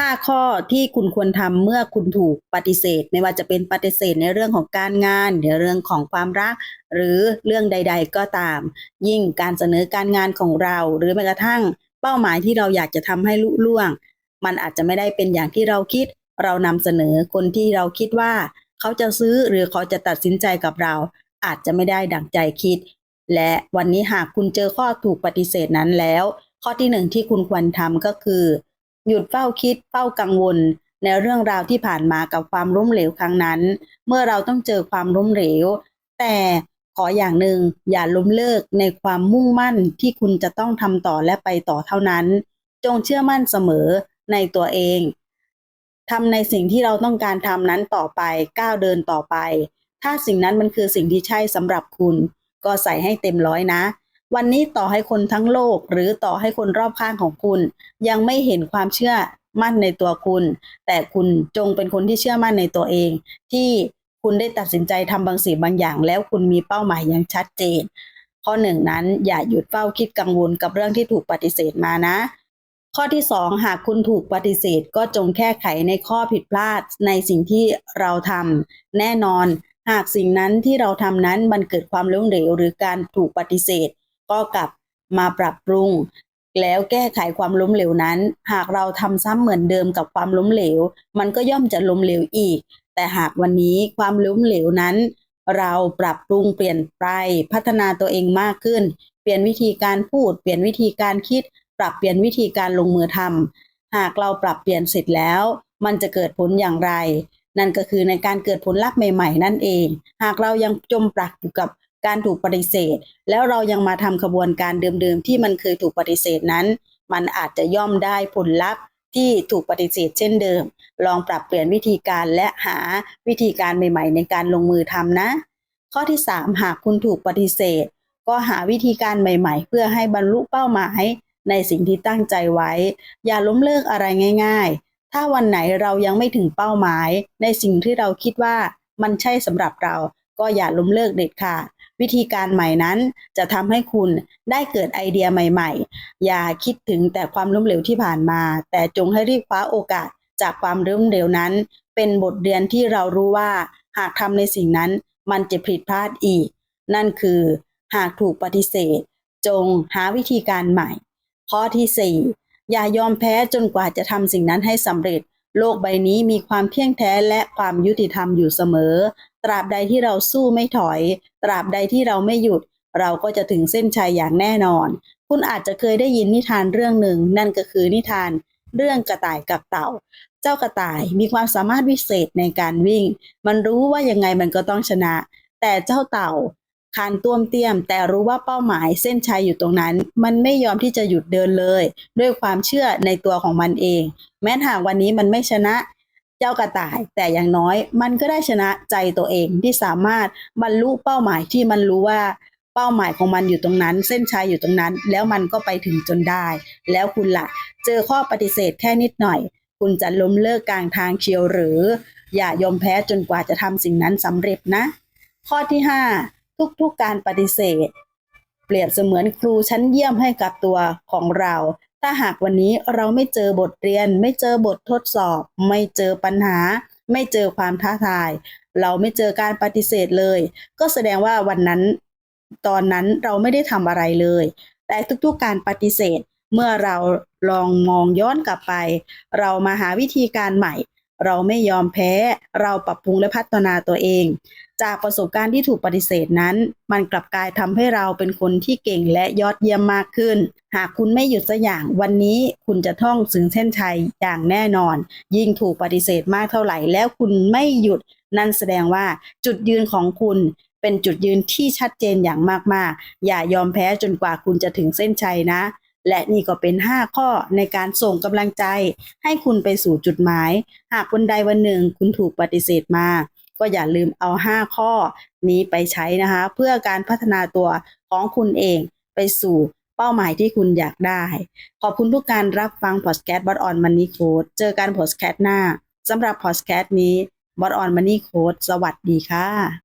5 ข้อที่คุณควรทำเมื่อคุณถูกปฏิเสธ ไม่ว่าจะเป็นปฏิเสธในเรื่องของการงานในเรื่องของความรัก หรือเรื่องใด ๆ ก็ตาม ยิ่งการเสนอการงานของเรา หรือแม้กระทั่งเป้าหมายที่เราอยากจะทำให้ลุล่วง มันอาจจะไม่ได้เป็นอย่างที่เราคิด เรานำเสนอคนที่เราคิดว่า เขาจะซื้อหรือเขาจะตัดสินใจกับเรา อาจจะไม่ได้ดั่งใจคิด และวันนี้หากคุณเจอข้อถูกปฏิเสธนั้นแล้ว ข้อที่หนึ่งที่คุณควรทำก็คือ หยุดเฝ้าคิดเฝ้ากังวล ในเรื่องราวที่ผ่านมากับความล้มเหลวครั้งนั้น เมื่อเราต้องเจอความล้มเหลว แต่ขออย่างหนึ่งอย่าล้มเลิกในความมุ่งมั่นที่คุณจะต้องทำต่อและไปต่อเท่านั้น จงเชื่อมั่นเสมอในตัวเองทำในสิ่งที่เราต้องการทำนั้นต่อไปก้าวเดินต่อไป ถ้าสิ่งนั้นมันคือสิ่งที่ใช่สำหรับคุณ ก็ใส่ให้เต็มร้อยนะ วันนี้ต่อให้คนทั้งโลก หรือต่อให้คนรอบข้างของคุณ ยังไม่เห็นความเชื่อมั่นในตัวคุณ แต่คุณจงเป็นคนที่เชื่อมั่นในตัวเอง ที่คุณได้ตัดสินใจทำบางสิ่งบางอย่าง แล้วคุณมีเป้าหมายอย่างชัดเจน ข้อหนึ่งนั้นอย่าหยุดเฝ้าคิดกังวลกับเรื่องที่ถูกปฏิเสธมานะ ข้อที่สองหากคุณถูกปฏิเสธ ก็จงแก้ไขในข้อผิดพลาดในสิ่งที่เราทำแน่นอน หากสิ่งนั้นที่เราทำนั้นมันเกิดความล้มเหลวหรือการถูกปฏิเสธ ก็กลับมาปรับปรุง แล้วแก้ไขความล้มเหลวนั้น หากเราทำซ้ำเหมือนเดิมกับความล้มเหลว มันก็ย่อมจะล้มเหลวอีก แต่หากวันนี้ความล้มเหลวนั้น เราปรับปรุงเปลี่ยนไปพัฒนาตัวเองมากขึ้น เปลี่ยนวิธีการพูด เปลี่ยนวิธีการคิด ปรับเปลี่ยนวิธีการลงมือทำหากเราปรับเปลี่ยนเสร็จแล้ว มันจะเกิดผลอย่างไรนั่นก็คือในการเกิดผลลัพธ์ใหม่ ๆ นั่นเอง หากเรายังจมปลักอยู่กับ การถูกปฏิเสธ แล้วเรายังมาทำขบวนการเดิมๆที่มันเคยถูกปฏิเสธนั้น มันอาจจะย่อมได้ผลลัพธ์ที่ถูกปฏิเสธเช่นเดิม ลองปรับเปลี่ยนวิธีการและหาวิธีการใหม่ ๆ ในการลงมือทำนะ ข้อที่ 3 หากคุณถูกปฏิเสธ ก็หาวิธีการใหม่ ๆ เพื่อให้บรรลุเป้าหมายในสิ่งที่ตั้งใจไว้ อย่าล้มเลิกอะไรง่าย ๆ ถ้าวันไหนเรายังไม่ถึงเป้าหมาย ในสิ่งที่เราคิดว่ามันใช่สำหรับเรา ก็อย่าล้มเลิกเด็ดขาด วิธีการใหม่นั้นจะทำให้คุณได้เกิดไอเดียใหม่ ๆ อย่าคิดถึงแต่ความล้มเหลวที่ผ่านมา แต่จงให้รีบคว้าโอกาสจากความล้มเหลวนั้น เป็นบทเรียนที่เรารู้ว่า หากทำในสิ่งนั้นมันจะผิดพลาดอีก นั่นคือ หากถูกปฏิเสธ จงหาวิธีการใหม่ ข้อที่ 4 อย่ายอมแพ้จนกว่าจะทำสิ่งนั้นให้สำเร็จโลกใบนี้มีความเที่ยงแท้และความยุติธรรมอยู่เสมอ ตราบใดที่เราสู้ไม่ถอย ตราบใดที่เราไม่หยุด เราก็จะถึงเส้นชัยอย่างแน่นอน คุณอาจจะเคยได้ยินนิทานเรื่องหนึ่ง นั่นก็คือนิทานเรื่องกระต่ายกับเต่า เจ้ากระต่ายมีความสามารถวิเศษในการวิ่ง มันรู้ว่ายังไงมันก็ต้องชนะ แต่เจ้าเต่าคานต้วมเตี้ยม แต่รู้ว่าเป้าหมายเส้นชัยอยู่ตรงนั้น มันไม่ยอมที่จะหยุดเดินเลย ด้วยความเชื่อในตัวของมันเอง แม้หากวันนี้มันไม่ชนะ เจ้ากระต่าย แต่อย่างน้อยมันก็ได้ชนะใจตัวเองที่สามารถบรรลุเป้าหมายที่มันรู้ว่าเป้าหมายของมันอยู่ตรงนั้น เส้นชัยอยู่ตรงนั้น แล้วมันก็ไปถึงจนได้ แล้วคุณล่ะ เจอข้อปฏิเสธแค่นิดหน่อย คุณจะล้มเลิกกลางทางเชียวหรือ อย่ายอมแพ้จนกว่าจะทำสิ่งนั้นสำเร็จนะ ข้อที่ 5 ทุกๆการปฏิเสธ เปรียบเสมือนครูชั้นเยี่ยมให้กับตัวของเรา ถ้าหากวันนี้เราไม่เจอบทเรียน ไม่เจอบททดสอบ ไม่เจอปัญหา ไม่เจอความท้าทาย เราไม่เจอการปฏิเสธเลย ก็แสดงว่าวันนั้น ตอนนั้นเราไม่ได้ทำอะไรเลย แต่ทุกๆการปฏิเสธเมื่อเราลองมองย้อนกลับไป เรามาหาวิธีการใหม่ เราไม่ยอมแพ้ เราปรับปรุงและพัฒนาตัวเอง จากประสบการณ์ที่ถูกปฏิเสธนั้น มันกลับกลายทำให้เราเป็นคนที่เก่งและยอดเยี่ยมมากขึ้น หากคุณไม่หยุดสักอย่างวันนี้คุณจะท่องถึงเส้นชัยอย่างแน่นอน ยิ่งถูกปฏิเสธมากเท่าไหร่ แล้วคุณไม่หยุดนั่นแสดงว่าจุดยืนของคุณเป็นจุดยืนที่ชัดเจนอย่างมาก ๆ อย่ายอมแพ้จนกว่าคุณจะถึงเส้นชัยนะ และนี่ก็เป็น 5 ข้อในการส่งกำลังใจ ให้คุณไปสู่จุดหมาย หากวันใดวันหนึ่งคุณถูกปฏิเสธมา ก็อย่าลืมเอา 5 ข้อนี้ไปใช้นะคะ เพื่อการพัฒนาตัวของคุณเองไปสู่เป้าหมายที่คุณอยากได้ ขอบคุณทุกการรับฟังพอดแคสต์บอ t ออนมันนี่โค้ดเจอกันพอดแคสต์หน้าสำหรับพอดแคสต์นี้บอ t ออนมันนี่โค้ดสวัสดีค่ะ